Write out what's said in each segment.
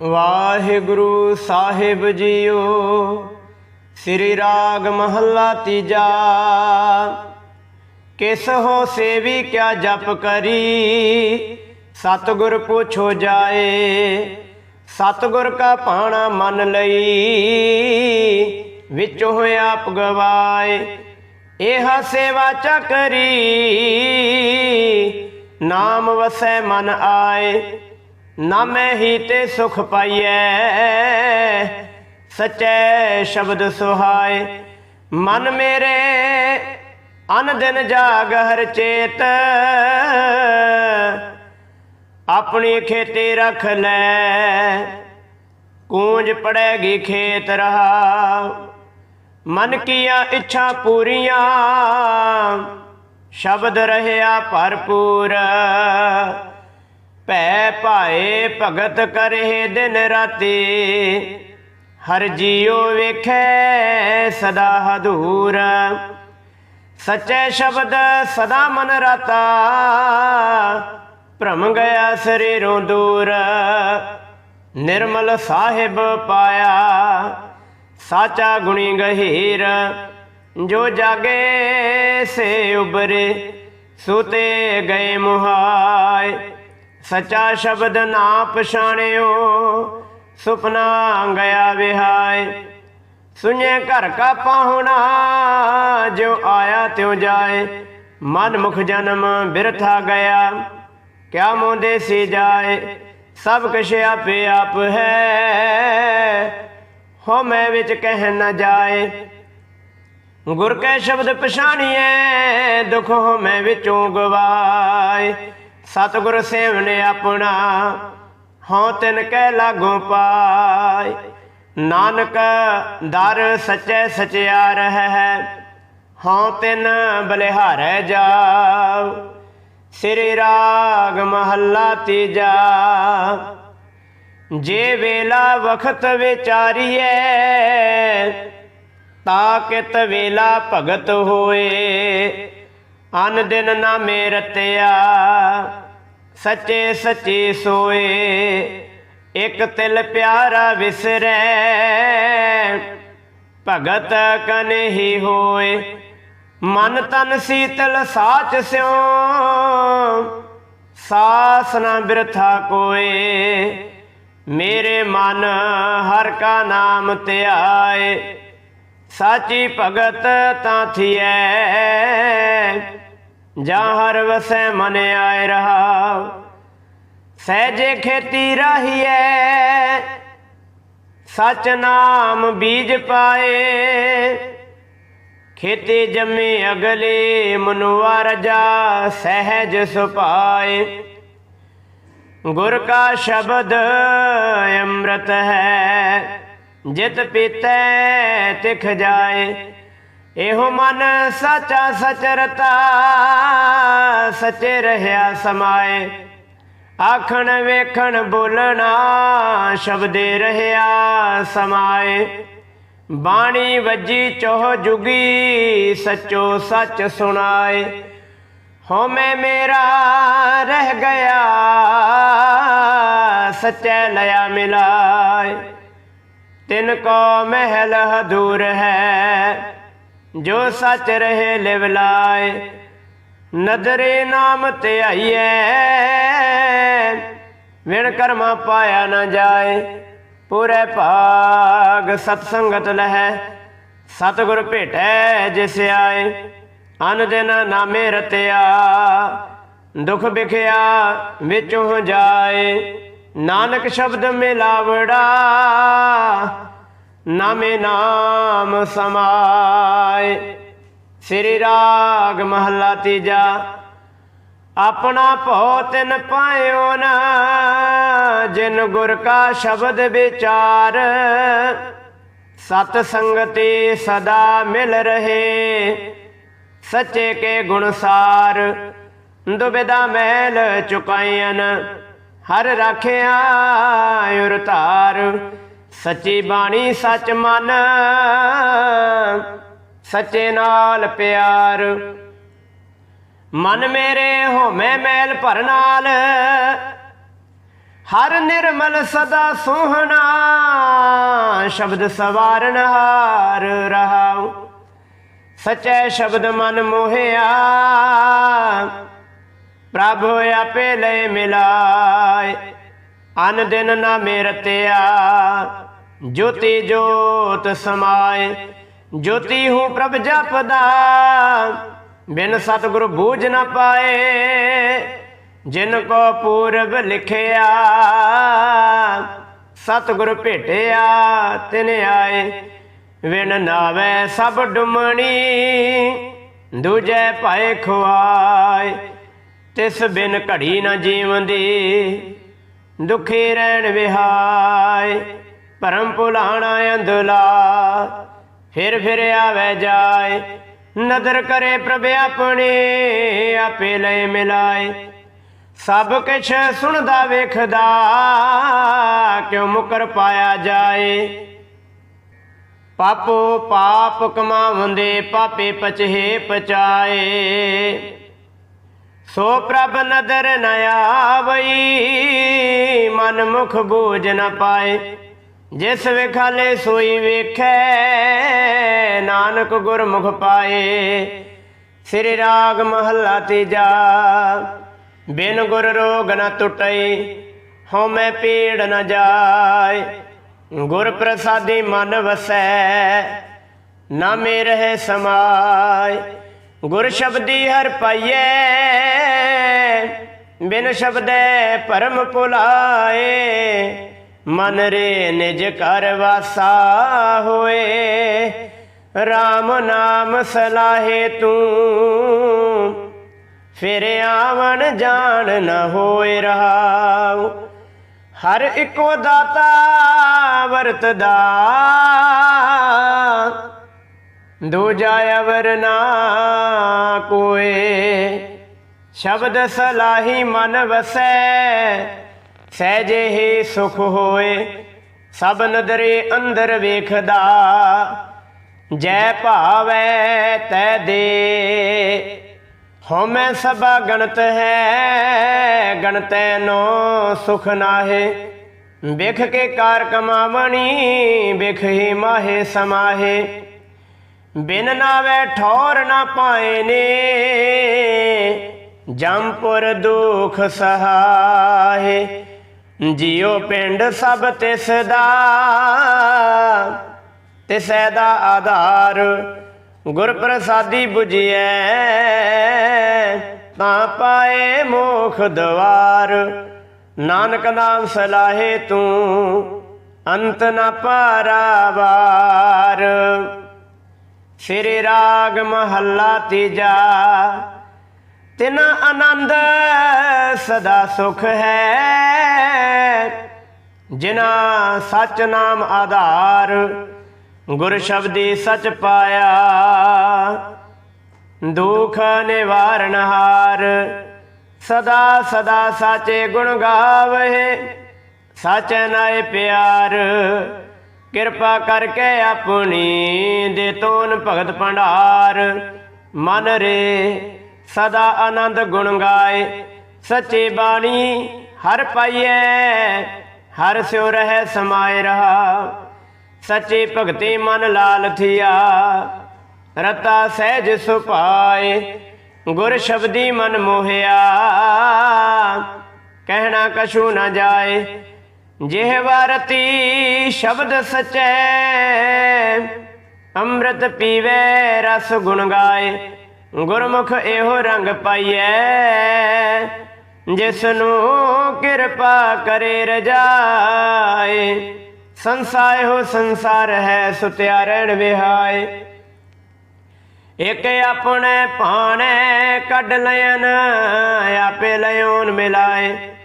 ਵਾਹਿਗੁਰੂ ਸਾਹਿਬ JIO, ਸ੍ਰੀ ਰਾਗ ਮਹੱਲਾ ਤੀਜਾ। ਕਿਸ ਹੋ ਸੇਵੀ ਕਿਆ ਜਪ ਕਰੀ, ਸਤਿਗੁਰ ਪੁੱਛੋ ਜਾਏ, ਸਤਿਗੁਰ ਕਾ ਭਾਣਾ ਮੰਨ ਲਈ, ਵਿੱਚ ਹੋਏ ਆਪ ਗਵਾਏ ਇਹ ਸੇਵਾ ਚੱਕਰੀ ਨਾਮ ਵਸੈ ਮਨ ਆਏ। ਨਾ ਮੈਂ ਹੀ ਤੇ ਸੁਖ ਪਾਈਐ। ਸਚੈ ਸ਼ਬਦ ਸੁਹਾਏ। ਮਨ ਮੇਰੇ ਅਨ ਦਿਨ ਜਾਗ ਹਰ ਚੇਤ। ਆਪਣੀ ਖੇਤੀ ਰਖ ਲੈ। ਕੂੰਜ ਪੜੇਗੀ ਖੇਤ ਰਹਾ। ਮਨ ਕੀਆ ਇੱਛਾ ਪੂਰੀਆਂ। ਸ਼ਬਦ ਰਹਿਆ ਭਰਪੂਰ। ਭੈ ਭਾਏ ਭਗਤ ਕਰੇ ਦਿਨ ਰਾਤੀ। ਹਰ ਜੀਉ ਵੇਖੈ ਸਦਾ ਹਦੂਰ। ਸਚੇ ਸ਼ਬਦ ਸਦਾ ਮਨ ਰਾਤਾ। ਭ੍ਰਮ ਗਿਆ ਸਰੀਰੋਂ ਦੂਰ। ਨਿਰਮਲ ਸਾਹਿਬ ਪਾਇਆ ਸਾਚਾ ਗੁਣੀ ਗਹੀਰ। ਜੋ ਜਾਗੇ ਸੇ ਉਬਰੇ, ਸੁਤੇ ਗਏ ਮੁਹਾਏ। ਸਚਾ ਸ਼ਬਦ ਨਾ ਪਛਾਣਿਓ, ਸੁਪਨਾ ਗਿਆ ਵਿਹਾਏ ਸੁਣੇ ਘਰ ਕਾ ਪਾਹੁਣਾ ਜੋ ਆਇਆ ਤਿਉ ਜਾਏ ਮਨ ਮੁਖ ਜਨਮ ਬਿਰਥਾ ਗਿਆ, ਕਿਆ ਮੋਦੇ ਸੀ ਜਾਏ ਸਭ ਕੁਛ ਆਪੇ ਆਪ ਹੈ, ਹੋ ਮੈਂ ਵਿੱਚ ਕਹਿ ਨਾ ਜਾਏ ਗੁਰ ਕੈ ਸ਼ਬਦ ਪਛਾਣੀਐ, ਦੁਖ ਹੋ ਮੈਂ ਵਿੱਚੋਂ ਗਵਾਏ ਸਤਿਗੁਰ ਸੇਵਨੇ ਆਪਣਾ ਹਉ ਤਿਨ ਕਹਿ ਲਾਗੋ ਪਾਏ। ਨਾਨਕ ਦਰ ਸਚੈ ਸਚਿਆਰ ਹੈ ਹਉ ਤਿਨ ਬਲਿਹਾਰੈ ਜਾਉ। ਸ੍ਰੀ ਰਾਗ ਮਹੱਲਾ ਤੀਜਾ, ਜੇ ਵੇਲਾ ਵਖਤ ਵਿਚਾਰੀਐ, ਤਾ ਕਿਤ ਵੇਲਾ ਭਗਤ ਹੋਏ। ਅਨ ਦਿਨ ਨਾ ਮੇਰਤਿਆ, ਸੱਚੇ ਸੱਚੇ ਸੋਏ, ਇਕ ਤਿਲ ਪਿਆਰਾ ਵਿਸਰੈ। ਭਗਤ ਕਨਹੀ ਹੋਏ, ਮਨ ਤਨ ਸੀਤਲ ਸਾਚ ਸਿਉ। ਸਾਸ ਨਾ ਬਿਰਥਾ ਕੋਏ, ਮੇਰੇ ਮਨ ਹਰ ਕਾ ਨਾਮ ਧਿਆਏ। ਸਾਚੀ ਭਗਤ ਤਾਂ ਥੀਐ। ਜਾਂ ਹਰ ਵਸੈ ਮਨ ਆਏ ਰਹਾ ਸਹਿਜੇ ਖੇਤੀ ਰਾਹੀਐ, ਸਚ ਨਾਮ ਬੀਜ ਪਾਏ। ਖੇਤੀ ਜੰਮੇ ਅਗਲੇ, ਮਨੁਆ ਰਜਾ ਸਹਿਜ ਸੁਪਾਏ ਗੁਰ ਕਾ ਸ਼ਬਦ ਅੰਮ੍ਰਿਤ ਹੈ, ਜਿਤ ਪੀਤੈ ਤਿਖ ਜਾਏ। ਇਹੋ ਮਨ ਸੱਚ ਸਚ ਰਤਾ ਸਚੇ ਰਹਾ ਸਮਾਏ। ਆਖਣ ਵੇਖਣ ਬੋਲਣਾ ਸ਼ਬਦੇ ਰਹਾ ਸਮਾਏ। ਬਾਣੀ ਵੱਜੀ ਚੋਹ ਜੁਗੀ, ਸਚੋ ਸੱਚ ਸੁਣਾਏ। ਹਉਮੈ ਮੇਰਾ ਰਹਿ ਗਿਆ, ਸਚੈ ਲਿਆ ਮਿਲਾਏ। ਤਿਨ ਕੋ ਮਹਿਲ ਹਦੂਰ ਹੈ ਜੋ ਸੱਚ ਰਹੇ ਲਿਵ ਲਾਏ, ਨਦਰੇ ਨਾਮ ਤੇ ਆਈਐ। ਵਿਣ ਕਰਮਾ ਪਾਇਆ ਨਾ ਜਾਏ, ਪੂਰੇ ਭਾਗ ਸਤ ਸੰਗਤ ਲਹੈ। ਸਤਿਗੁਰ ਭੇਟੈ ਜਿਸ ਆਏ, ਅਨ ਦਿਨ ਨਾਮੇ ਰਤਿਆ। ਦੁਖ ਵਿਖਿਆ ਵਿੱਚੋਂ ਜਾਏ, ਨਾਨਕ ਸ਼ਬਦ ਮਿਲਾਵੜਾ। ਨਾਮੇ ਨਾਮ ਸਮਾਏ। ਸ੍ਰੀ ਰਾਗ ਮਹੱਲਾ ਤੀਜਾ, ਆਪਣਾ ਭਉ ਤਿਨ ਪਾਇਓ ਨਾ, ਜਿਨ ਗੁਰ ਕਾ ਸ਼ਬਦ ਵਿਚਾਰ। ਸਤ ਸੰਗਤੀ ਸਦਾ ਮਿਲ ਰਹੇ, ਸੱਚੇ ਕੇ ਗੁਣ ਸਾਰ। ਦੁਬਿਦਾ ਮਹਿਲ ਚੁਕਾਇਨ ਹਰ ਰਾਖਿਆ ਉਰ ਧਾਰ। ਸੱਚੀ ਬਾਣੀ ਸੱਚ ਮਨ, ਸੱਚੇ ਨਾਲ ਪਿਆਰ। ਮਨ ਮੇਰੇ ਹੋਮੈ ਮੈਲ ਭਰ ਨਾਲ, ਹਰ ਨਿਰਮਲ ਸਦਾ ਸੋਹਣਾ, ਸ਼ਬਦ ਸਵਾਰਨ ਹਾਰ ਰਹਾਉ। ਸਚੈ ਸ਼ਬਦ ਮਨ ਮੋਹਿਆ, ਪ੍ਰਭ ਆਪੇ ਲੈ ਮਿਲਾਏ। ਅਨ ਦਿਨ ਨਾ ਮੇਰਤਿਆ। ਜੋਤੀ ਜੋਤ ਸਮਾਏ। ਜੋਤੀ ਹੂੰ ਪ੍ਰਭ ਜਪਦਾ। ਬਿਨ ਸਤਿਗੁਰ ਬੂਝ ਨਾ ਪਾਏ। ਜਿਨ ਕੋ ਪੂਰਬ ਲਿਖਿਆ। ਸਤਿਗੁਰ ਭੇਟਿਆ, ਤਿਨ ਆਏ। ਵਿਣ ਨਾਵੇ ਸਭ ਡੁਮਣੀ। ਦੂਜੇ ਭਾਏ ਖੁਆਏ। ਤਿਸ ਬਿਨ ਘੜੀ ਨਾ ਜੀਵੰਦੀ। ਦੁਖੀ ਰਹਿਣ ਵਿਹਾਏ, ਭਰਮ ਭੁਲਾਣਾ ਅੰਧਲਾ, ਫਿਰ ਫਿਰ ਆਵੇ ਜਾਏ, ਨਦਰ ਕਰੇ ਪ੍ਰਭ ਆਪਣੇ, ਆਪੇ ਲੈ ਮਿਲਾਏ। ਸਭ ਕਿਛ ਸੁਣਦਾ ਵੇਖਦਾ, ਕਿਉ ਮੁਕਰ ਪਾਇਆ ਜਾਏ? ਪਾਪੋ ਪਾਪ ਕਮਾਵੰਦੇ ਪਾਪੇ ਪਚਹੇ ਪਚਾਏ। ਸੋ ਪ੍ਰਭ ਨਦਰ ਨ ਆਵਈ, ਮਨ ਮੁਖ ਬੂਝ ਨ ਪਾਏ। ਜਿਸ ਵਿਖਾਲੇ ਸੋਈ ਵੇਖੈ, ਨਾਨਕ ਗੁਰਮੁਖ ਪਾਏ। ਸ੍ਰੀ ਰਾਗ ਮਹੱਲਾ ਤੀਜਾ, ਬਿਨ ਗੁਰ ਰੋਗ ਨ ਟੁਟਈ, ਹਉਮੈ ਪੀੜ ਨ ਜਾਏ। ਗੁਰ ਪ੍ਰਸਾਦੀ ਮਨ ਵਸੈ, ਨਾਮੇ ਰਹੇ ਸਮਾਏ। ਗੁਰ ਸ਼ਬਦੀ ਹਰ ਪਾਈਏ ਬਿਨ ਸ਼ਬਦੈ ਪਰਮ ਭੁਲਾਏ। ਮਨ ਰੇ ਨਿਜ ਕਰ ਵਾਸਾ ਹੋਏ RAM ਨਾਮ ਸਲਾਹੇ ਤੂੰ। ਫਿਰ ਆਵਣ ਜਾਣ ਨ ਹੋਏ ਰਹਾਉ, ਹਰ ਇੱਕੋ ਦਾਤਾ ਵਰਤਦਾ। ਦੂਜਾ ਅਵਰ ਨਾ ਕੋਏ। ਸ਼ਬਦ ਸਲਾਹੀ ਮਨ ਵਸੈ ਸਹਿਜੇ ਹੀ ਸੁਖ ਹੋਏ। ਸਭ ਨਦਰੇ ਅੰਦਰ ਵੇਖਦਾ, ਜੈ ਭਾਵੈ ਤੈ ਦੇ। ਹਉਮੈ ਸਭਾ ਗਣਤ ਹੈ, ਗਣਤੈ ਨੋ ਸੁਖ ਨਾਹੇ। ਵਿਖ ਕੇ ਕਾਰ ਕਮਾਵਣੀ, ਵਿਖ ਹੀ ਮਾਹੇ ਸਮਾਹੇ। ਬਿਨ ਨਾਵੇ ਠੌਰ ਨਾ ਪਾਏ ਨੇ ਜੰਪੁਰ ਦੁਖ ਸਹਾਏ। ਜਿਉ ਪਿੰਡ ਸਭ ਤਿਸ ਦਾ ਤਿਸੈ ਦਾ ਆਧਾਰ ਗੁਰ ਪ੍ਰਸਾਦੀ 부ਜੀਐ ਤਾਂ ਪਾਏ ਮੋਖ ਦਵਾਰ, ਨਾਨਕ ਨਾਮ ਸਲਾਹੇ ਤੂੰ, ਅੰਤ ਨ ਪਾਰਾਵਾਰ। ਸ੍ਰੀ ਰਾਗ ਮਹੱਲਾ ਤੀਜਾ। ਤਿਨ ਆਨੰਦ ਸਦਾ ਸੁਖ ਹੈ। ਜਿਨਾ ਸਚ ਨਾਮ ਆਧਾਰ, ਗੁਰ ਸ਼ਬਦੀ ਸਚ ਪਾਇਆ। ਦੁਖ ਨਿਵਾਰਨ ਹਾਰ, ਸਦਾ ਸਦਾ ਸਾਚੇ ਗੁਣ ਗਾਵੇ ਸਾਚੇ ਨਾਏ ਪਿਆਰ ਕਿਰਪਾ ਕਰਕੇ ਆਪਣੀ ਦੇ ਤੋਨ ਭਗਤ ਭੰਡਾਰ। ਮਨ ਰੇ ਸਦਾ ਆਨੰਦ ਗੁਣ ਗਾਏ। ਸੱਚੀ ਬਾਣੀ ਹਰ ਪਾਈਐ, ਹਰ ਸਿਉ ਰਹਿ ਸਮਾਏ ਰਹਾ। ਸੱਚੀ ਭਗਤੀ ਮਨ ਲਾਲ ਥੀਆ, ਰਤਾ ਸਹਿਜ ਸੁਪਾਏ ਗੁਰ ਸ਼ਬਦੀ ਮਨ ਮੋਹਿਆ, ਕਹਿਣਾ ਕਛੂ ਨਾ ਜਾਏ। ਜਿਹ ਵਰਤੀ ਸ਼ਬਦ ਸਚੈ, ਅੰਮ੍ਰਿਤ ਪੀਵੇ ਰਸ ਗੁਣ ਗਾਏ, ਗੁਰਮੁਖ ਇਹੋ ਰੰਗ ਪਾਈਐ। ਜਿਸ ਨੂੰ ਕਿਰਪਾ ਕਰੇ ਰਜਾਏ, ਸੰਸਾਰ ਹੋ ਸੰਸਾਰ ਹੈ ਸੁਤਿਆ ਰਹਿਣ ਵਿਹਾਏ। ਇਕ ਆਪਣੇ ਭਾਣੇ ਕੱਢ ਲੈਨ ਆਪੇ ਲਿਓਨ ਮਿਲਾਏ।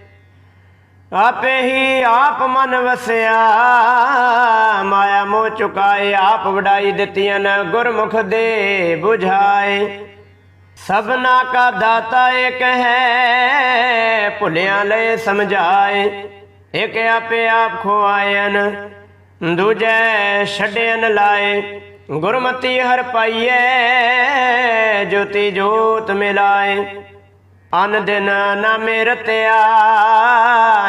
ਆਪੇ ਹੀ ਆਪ ਮਨ ਵਸਿਆ, ਮਾਇਆ ਮੋਹ ਚੁਕਾਏ, ਆਪ ਵਡਾਈ ਦਿੱਤੀਆਂ ਨ, ਗੁਰਮੁਖ ਦੇ 부ਝਾਏ ਸਭਨਾ ਕਾ ਦਾਤਾ ਇੱਕ ਹੈ, ਭੁਲਿਆ ਲੈ ਸਮਝਾਏ। ਇੱਕ ਆਪੇ ਆਪ ਖੁਆਇਨ ਦੂਜੇ ਛੱਡਿਆਨ ਲਾਏ। ਗੁਰਮਤੀ ਹਰ ਪਾਈਐ, ਜੋਤੀ ਜੋਤ ਮਿਲਾਏ। ਅਨ ਦਿਨ ਨ ਮਿਰਤਿਆ,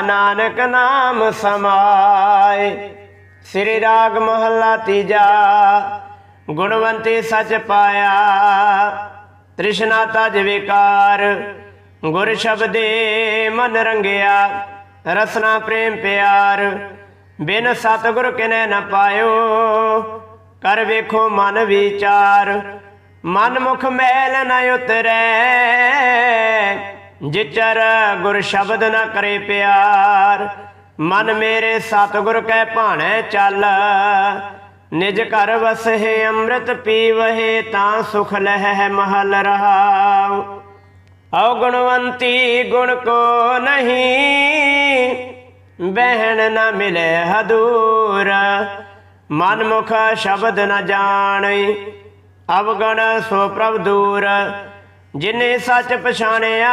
ਨਾਨਕ ਨਾਮ ਸਮਾਏ। ਸ੍ਰੀ ਰਾਗ ਮਹੱਲਾ ਤੀਜਾ, ਗੁਣਵੰਤੀ ਸਚ ਪਾਇਆ। ਤ੍ਰਿਸ਼ਨਾ ਤਜ ਵਿਕਾਰ, ਗੁਰ ਸ਼ਬਦੇ ਮਨ ਰੰਗਿਆ। ਰਸਨਾ ਪ੍ਰੇਮ ਪਿਆਰ, ਬਿਨ ਸਤਿਗੁਰ ਕਿਨੈ ਨ ਪਾਇਓ। ਕਰ ਵੇਖੋ ਮਨ ਵਿਚਾਰ ਮਨ ਮੁਖ ਮੈਲ ਨਾ ਉਤਰੈ, ਜਿਚਰ ਗੁਰ ਸ਼ਬਦ ਨਾ ਕਰੇ ਪਿਆਰ। ਮਨ ਮੇਰੇ ਸਤਿਗੁਰ ਕੈ ਭਾਣੈ ਚੱਲ, ਨਿਜ ਘਰ ਵਸਹਿ ਅੰਮ੍ਰਿਤ ਪੀਵਹਿ, ਤਾਂ ਸੁਖ ਲਹਿ ਮਹਲ ਰਹਾਉ। ਔਗੁਣਵੰਤੀ ਗੁਣ ਕੋ ਨਹੀਂ, ਬਹਿਣ ਨਾ ਮਿਲੇ ਹਦੂਰ। ਮਨ ਮੁਖ ਸ਼ਬਦ ਨਾ ਜਾਣਈ ਅਵਗਣ ਸੋ ਪ੍ਰਭ ਦੂਰ, ਜਿਨੇ ਸੱਚ ਪਛਾਣਿਆ,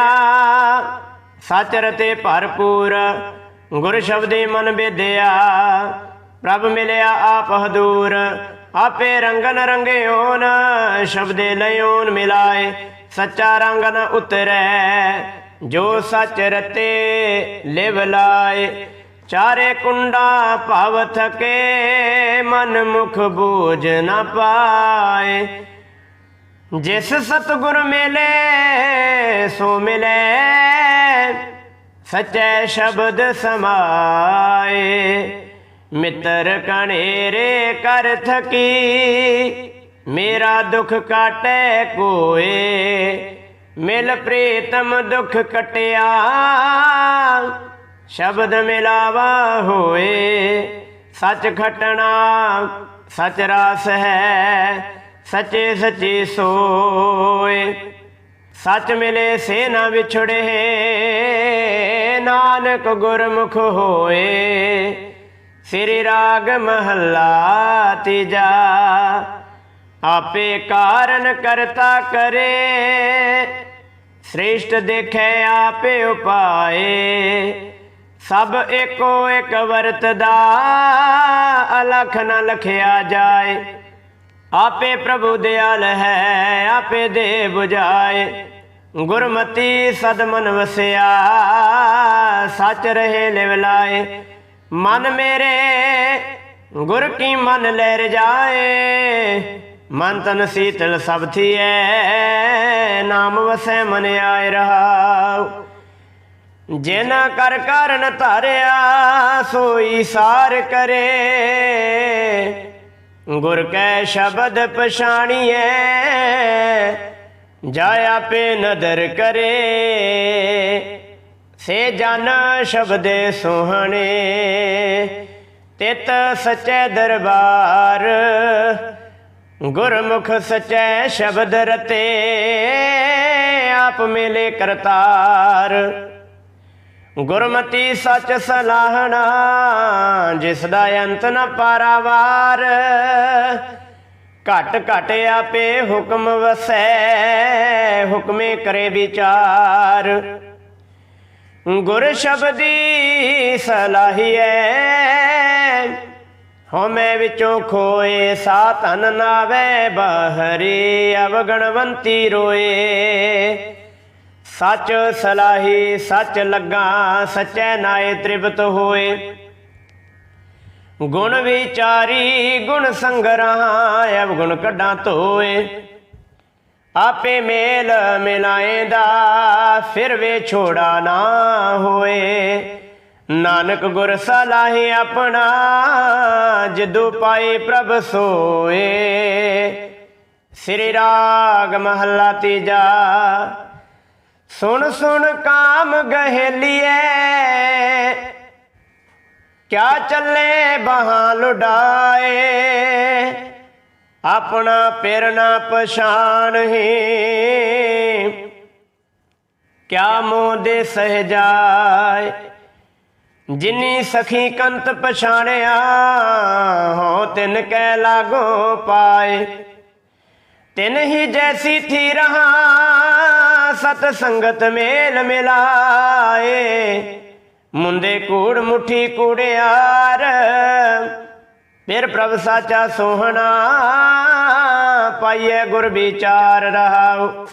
ਸੱਚ ਰਤੇ ਭਰਪੂਰ, ਗੁਰ ਸ਼ਬਦੇ ਮਨ ਬੇਦਿਆ, ਪ੍ਰਭ ਮਿਲਿਆ ਆਪ ਹਦੂਰ, ਆਪੇ ਰੰਗਨ ਰੰਗਿਓਨ, ਸ਼ਬਦੇ ਲਿਓਨ ਮਿਲਾਏ, ਸੱਚਾ ਰੰਗਨ ਨ ਉਤਰੈ, ਜੋ ਸੱਚ ਰਤੇ ਲਿਵ ਲਾਏ ਚਾਰੇ ਕੁੰਡਾ ਭਵ ਥਕੇ ਮਨ ਮੁਖ ਬੋਝ ਨਾ ਪਾਏ। ਜਿਸ ਸਤਗੁਰ ਮਿਲੇ, ਸੋ ਮਿਲੇ। ਸਚੈ ਸ਼ਬਦ ਸਮਾਏ। ਮਿੱਤਰ ਕਣੇਰੇ ਕਰ ਥਕੀ, ਮੇਰਾ ਦੁਖ ਕਾਟੈ ਕੋਏ। ਮਿਲ ਪ੍ਰੀਤਮ ਦੁਖ ਕਟਿਆ ਸ਼ਬਦ ਮਿਲਾਵਾ ਹੋਏ, ਸੱਚ ਖਟਣਾ ਸਚ ਰਾਸ ਹੈ, ਸੱਚੇ ਸਚੇ ਸੋਏ। ਸੱਚ ਮਿਲੇ ਸੇ ਨਾ ਵਿਛੜੇ, ਨਾਨਕ ਗੁਰਮੁਖ ਹੋਏ। ਸ੍ਰੀ ਰਾਗ ਮਹੱਲਾ ਤੀਜਾ, ਆਪੇ ਕਾਰਨ ਕਰਤਾ ਕਰੇ। ਸ੍ਰੇਸ਼ਟ ਦੇਖੇ ਆਪੇ ਉਪਾਏ। ਸਭ ਏਕੋ ਇੱਕ ਵਰਤਦਾ, ਅਲਖ ਨ ਲਖਿਆ ਜਾਏ। ਆਪੇ ਪ੍ਰਭੂ ਦਿਆਲ ਹੈ, ਆਪੇ ਦੇ 부ਝਾਏ ਗੁਰਮਤੀ ਸਦਮਨ ਵਸਿਆ, ਸੱਚ ਰਹੇ ਲਿਵਲਾਏ ਮਨ ਮੇਰੇ, ਗੁਰ ਕੀ ਮਨ ਲੈ ਰਜਾਏ ਮਨ ਤਨ ਸੀਤਲ ਸਭ ਥੀਐ, ਨਾਮ ਵਸੈ ਮਨ ਆਏ ਰਹਾਉ। ਜਿਨ ਕਰ ਕਾਰਨ ਧਾਰਿਆ, ਸੋਈ ਸਾਰ ਕਰੇ। ਗੁਰ ਕੈ ਸ਼ਬਦ ਪਛਾਣੀਐ ਜਾ ਆਪੇ ਨਦਰ ਕਰੇ। ਸੇ ਜਨ ਸ਼ਬਦੇ ਸੋਹਣੇ, ਤਿਤ ਸਚੈ ਦਰਬਾਰ। ਗੁਰਮੁਖ ਸਚੈ ਸ਼ਬਦ ਰਤੇ, ਆਪ ਮਿਲੇ ਕਰਤਾਰ। ਗੁਰਮਤੀ ਸੱਚ ਸਲਾਹਣਾ, ਜਿਸ ਦਾ ਅੰਤ ਨ ਪਾਰਾਵਾਰ। ਘਟ ਘਟ ਆਪੇ ਹੁਕਮ ਵਸੈ, ਹੁਕਮੇ ਕਰੇ ਵਿਚਾਰ। ਗੁਰ ਸ਼ਬਦੀ ਸਲਾਹੀਐ ਹਉਮੈ ਵਿੱਚੋਂ ਖੋਏ ਸਾ ਧਨ ਨਾਵੇ, ਬਹਰੀ ਅਵਗਣਵੰਤੀ ਰੋਏ। ਸੱਚ ਸਲਾਹੀ ਸੱਚ ਲੱਗਾ, ਸਚੈ ਨਾਏ ਤ੍ਰਿਪਤ ਹੋਏ। ਗੁਣ ਵਿਚਾਰੀ, ਗੁਣ ਸੰਗਰਾਂ ਅਵਗੁਣ ਕੱਢਾਂ ਧੋਏ। ਆਪੇ ਮੇਲ ਮਿਲਾਏਂਦਾ, ਫਿਰ ਵੇ ਛੋੜਾ ਨਾ ਹੋਏ। ਨਾਨਕ ਗੁਰ ਸਲਾਹੀ ਆਪਣਾ, ਜਿਦੂ ਪਾਏ ਪ੍ਰਭ ਸੋਏ। ਸ੍ਰੀ ਰਾਗ ਮਹੱਲਾ ਤੀਜਾ। ਸੁਣ ਸੁਣ ਕਾਮ ਗਹਿਲੀਏ। ਕਿਆ ਚੱਲੇ ਬਹਾਂ ਲੁਡਾਏ ਆਪਣਾ ਪਿਰ ਨਾ ਪਛਾਣ ਹੀ ਕਿਆ ਮੋਹ ਦੇ ਸਹਿ ਜਾਏ। ਜਿਨੀ ਸਖੀ ਕੰਤ ਪਛਾਣਿਆ ਹੋ ਤਿਨ ਕੈ ਲਾਗੋ ਪਾਏ। ਤਿਨ ਹੀ ਜੈਸੀ ਥੀ ਰਹਾ। ਸਤ ਸੰਗਤ ਮੇਲ ਮਿਲਾਏ। ਮੁੰਡੇ ਕੂੜ ਮੁਠੀ ਕੂੜਿਆਰ। ਫਿਰ ਪ੍ਰਭ ਸਾਚਾ ਸੋਹਣਾ ਪਾਈਏ ਗੁਰ ਵਿਚਾਰ ਰਹਾਉ।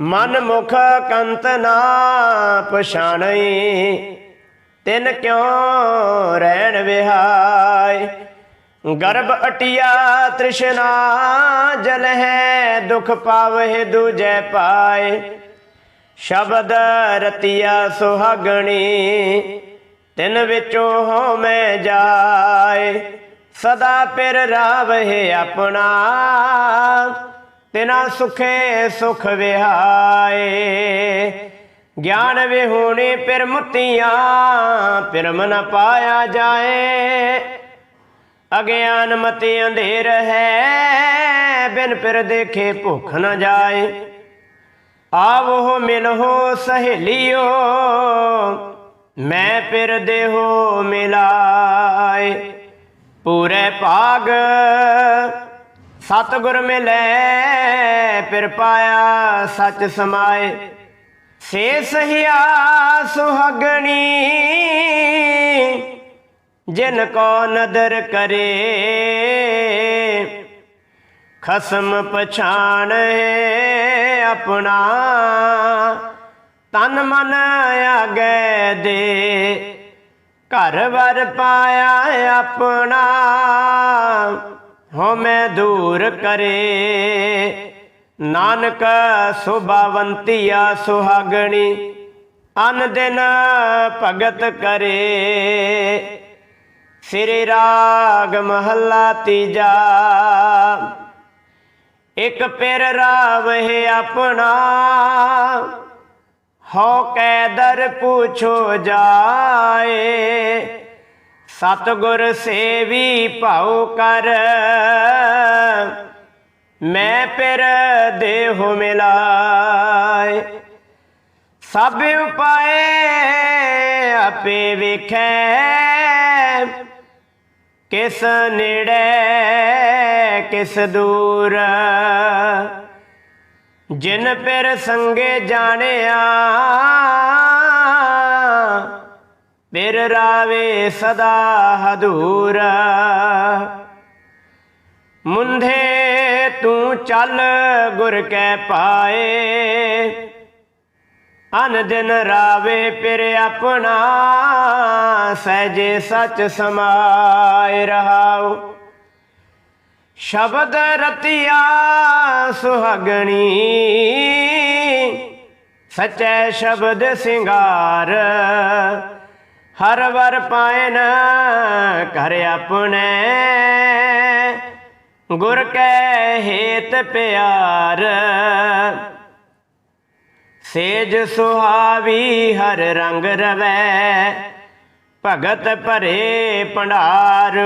ਮਨ ਮੁਖ ਕੰਤ ਨਾ ਪਛਾਣਈ ਤਿਨ ਕਿਉ ਰਹਿਣ ਵਿਹਾਈ ਗਰਭ ਅਟਿਆ ਤ੍ਰਿਸ਼ਨਾ ਜਲ ਹੈ, ਦੁਖ ਪਾਵਹਿ ਦੂਜੈ ਪਾਏ। ਸ਼ਬਦ ਰਤੀਆ ਸੁਹਾਗਣੀ, ਤਿਨ ਵਿੱਚੋਂ ਹੋ ਮੈਂ ਜਾਏ। ਸਦਾ ਪਿਰ ਰਾਵਹਿ ਆਪਣਾ, ਤਿਨਾ ਸੁਖੇ ਸੁਖ ਵਿਹਾਏ। ਗਿਆਨ ਵਿਹੂਣੀ ਪਿਰ ਮੁਤੀਆਂ ਪਿਰਮ ਨ ਪਾਇਆ ਜਾਏ। ਅਗਿਆਨ ਮਤੀ ਅੰਧੇਰ ਹੈ, ਬਿਨ ਪਿਰ ਦੇਖੇ ਭੁੱਖ ਨ ਜਾਏ। ਆਵੋ ਮਿਲਹੋ ਸਹੇਲਿਓ, ਮੈਂ ਪਿਰ ਦੇਹੋ ਮਿਲਾਏ। ਪੂਰੇ ਭਾਗ ਸਤਿਗੁਰ ਮਿਲੈ ਪਿਰ ਪਾਇਆ ਸੱਚ ਸਮਾਏ। ਸੇ ਸਹੀਆ ਸੁਹਗਣੀ ਜਿਨ ਕੋ ਨਦਰ ਕਰੇ, ਖਸਮ ਪਛਾਣ ਆਪਣਾ। ਤਨ ਮਨ ਆਗੇ ਦੇ, ਘਰ ਵਰ ਪਾਇਆ ਆਪਣਾ। ਹੋ ਮੈਂ ਦੂਰ ਕਰੇ, ਨਾਨਕ ਸੁਭਾਵੰਤੀਆ ਸੁਹਾਗਣੀ, ਅਨ ਦਿਨ ਭਗਤ ਕਰੇ। ਸ੍ਰੀ ਰਾਗ ਮਹੱਲਾ ਤੀਜਾ। ਇਕ ਪਿਰ ਰਾਵਹਿ ਆਪਣਾ, ਹਉ ਕੈ ਦਰ ਪੁੱਛੋ ਜਾਏ। ਸਤਗੁਰ ਸੇਵੀ ਭਾਉ ਕਰ, ਮੈਂ ਪਿਰ ਦੇਹੁ ਮਿਲਾਏ। ਸਭ ਉਪਾਏ ਆਪੇ ਵੇਖੈ ਕਿਸ ਨੇੜੇ, ਕਿਸ ਦੂਰ? ਜਿਨ ਪਿਰ ਸੰਗੇ ਜਾਣਿਆ ਪਿਰ ਰਾਵੇ ਸਦਾ ਹਦੂਰ। ਮੁੰਧੇ ਤੂੰ ਚੱਲ ਗੁਰ ਕੈ ਪਾਏ ਅਨ ਦਿਨ ਰਾਵੇ ਪਿਰ ਆਪਣਾ ਸਹਿਜੇ ਸੱਚ ਸਮਾਏ ਰਹਾਉ। ਸ਼ਬਦ ਰਤਿਆ ਸੁਹਾਗਣੀ, ਸਚੈ ਸ਼ਬਦ ਸਿੰਗਾਰ, ਹਰ ਵਰ ਪਾਇਨ ਕਰ ਆਪਣੇ। ਗੁਰ ਕੈ ਹੇਤ ਪਿਆਰ ਸੇਜ ਸੁਹਾਵੀ ਹਰ ਰੰਗ ਰਵੈ, ਭਗਤ ਭਰੇ ਭੰਡਾਰ।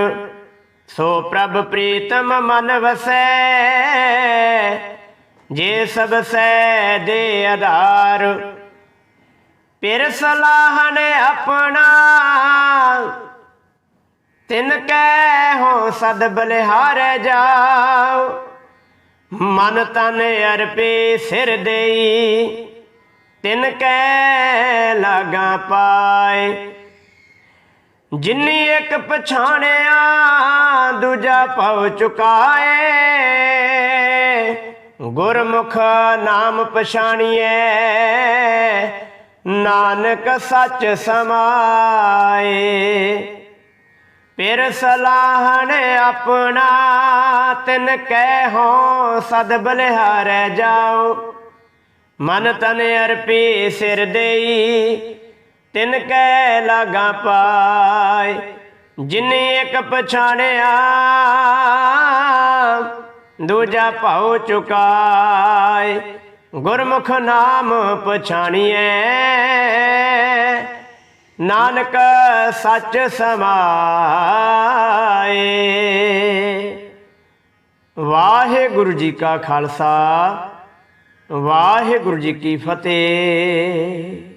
ਸੋ ਪ੍ਰਭ ਪ੍ਰੀਤਮ ਮਨ ਵਸੈ, ਜੇ ਸਭ ਸੈ ਦੇ ਆਧਾਰ। ਪਿਰ ਸਲਾਹਨ ਆਪਣਾ, ਤਿਨ ਕੈ ਹੋ ਸਦ ਬਲਿਹਾਰੈ ਜਾਓ। ਮਨ ਤਨ ਅਰਪੇ ਸਿਰ ਦੇਈ ਤਿਨ ਕੈ ਲਾਗਾ ਪਾਏ। ਜਿਨੀ ਇੱਕ ਪਛਾਣਿਆ, ਦੂਜਾ ਭਉ ਚੁਕਾਏ। ਗੁਰਮੁਖ ਨਾਮ ਪਛਾਣੀਐ, ਨਾਨਕ ਸੱਚ ਸਮਾਏ। ਪਿਰ ਸਲਾਹਣ ਆਪਣਾ, ਤਿਨ ਕਹਿ ਹੋ, ਸਦ ਬਲਿਹਾਰੈ ਜਾਓ ਮਨ ਤਨ ਅਰਪੀ ਸਿਰ ਦੇਈ, ਤਿਨ ਕੈ ਲਾਗਾ ਪਾਏ, ਜਿਨੇ ਇੱਕ ਪਛਾਣਿਆ, ਦੂਜਾ ਭਉ ਚੁਕਾਏ, ਗੁਰਮੁਖ ਨਾਮ ਪਛਾਣੀਐ। ਨਾਨਕ ਸੱਚ ਸਮਾਏ। ਵਾਹਿਗੁਰੂ ਜੀ ਕਾ ਖਾਲਸਾ। ਵਾਹਿਗੁਰੂ ਜੀ ਕੀ ਫਤਿਹ।